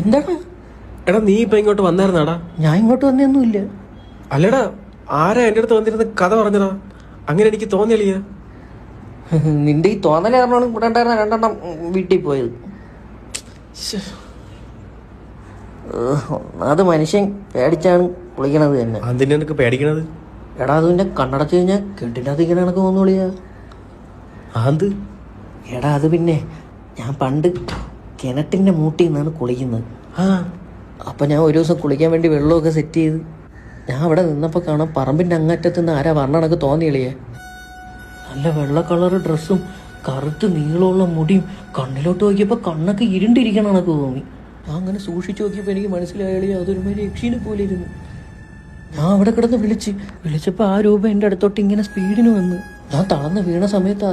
എന്താടാ എടാ നീ ഇപ്പൊ ഇങ്ങോട്ട് വന്നായിരുന്നാടാ? ഞാൻ ഇങ്ങോട്ട് വന്നൊന്നുമില്ല അല്ലടാ ആരാ എന്റെ അടുത്ത് വന്നിരുന്ന് കഥ പറഞ്ഞതാ? അങ്ങനെ എനിക്ക് തോന്നിയല്ലേ നിന്റെ ഈ തോന്നൽ കാരണമാണ് ഇവിടെ ഉണ്ടായിരുന്ന രണ്ടെണ്ണം വീട്ടിൽ പോയത്. അത് മനുഷ്യൻ പേടിച്ചാണ് വിളിക്കണത് തന്നെ. അതിന് നിനക്ക് പേടിക്കണത്? എടാ അത് പിന്നെ കണ്ണടച്ചു കഴിഞ്ഞാൽ കെട്ടിനകത്ത് ഇങ്ങനെ കണക്ക് പോകുന്നു വിളിയാ അത് എടാ അത് പിന്നെ ഞാൻ പണ്ട് കിണറ്റിന്റെ മൂട്ടിൽ നിന്നാണ് കുളിക്കുന്നത്. ആ. അപ്പം ഞാൻ ഒരു ദിവസം കുളിക്കാൻ വേണ്ടി വെള്ളമൊക്കെ സെറ്റ് ചെയ്ത് ഞാൻ അവിടെ നിന്നപ്പോൾ കാണാം പറമ്പിന്റെ അങ്ങറ്റത്ത് നിന്ന് ആരാ വർണണക്ക് തോന്നിയളിയേ നല്ല വെള്ള കളർ ഡ്രസ്സും കറുത്ത് നീളമുള്ള മുടിയും കണ്ണിലോട്ട് നോക്കിയപ്പോൾ കണ്ണൊക്കെ ഇരുണ്ടിരിക്കണം കണക്ക് തോന്നി. ഞാൻ അങ്ങനെ സൂക്ഷിച്ചു നോക്കിയപ്പോൾ എനിക്ക് മനസ്സിലായളിയ അതൊരു മാതിരി യക്ഷീനെ പോലെ ഇരുന്നു. ഞാൻ അവിടെ കിടന്ന് വിളിച്ച് വിളിച്ചപ്പോൾ ആ രൂപ എന്റെ അടുത്തോട്ട് ഇങ്ങനെ സ്പീഡിന് വന്നു. ഞാൻ തളർന്ന് വീണ സമയത്ത്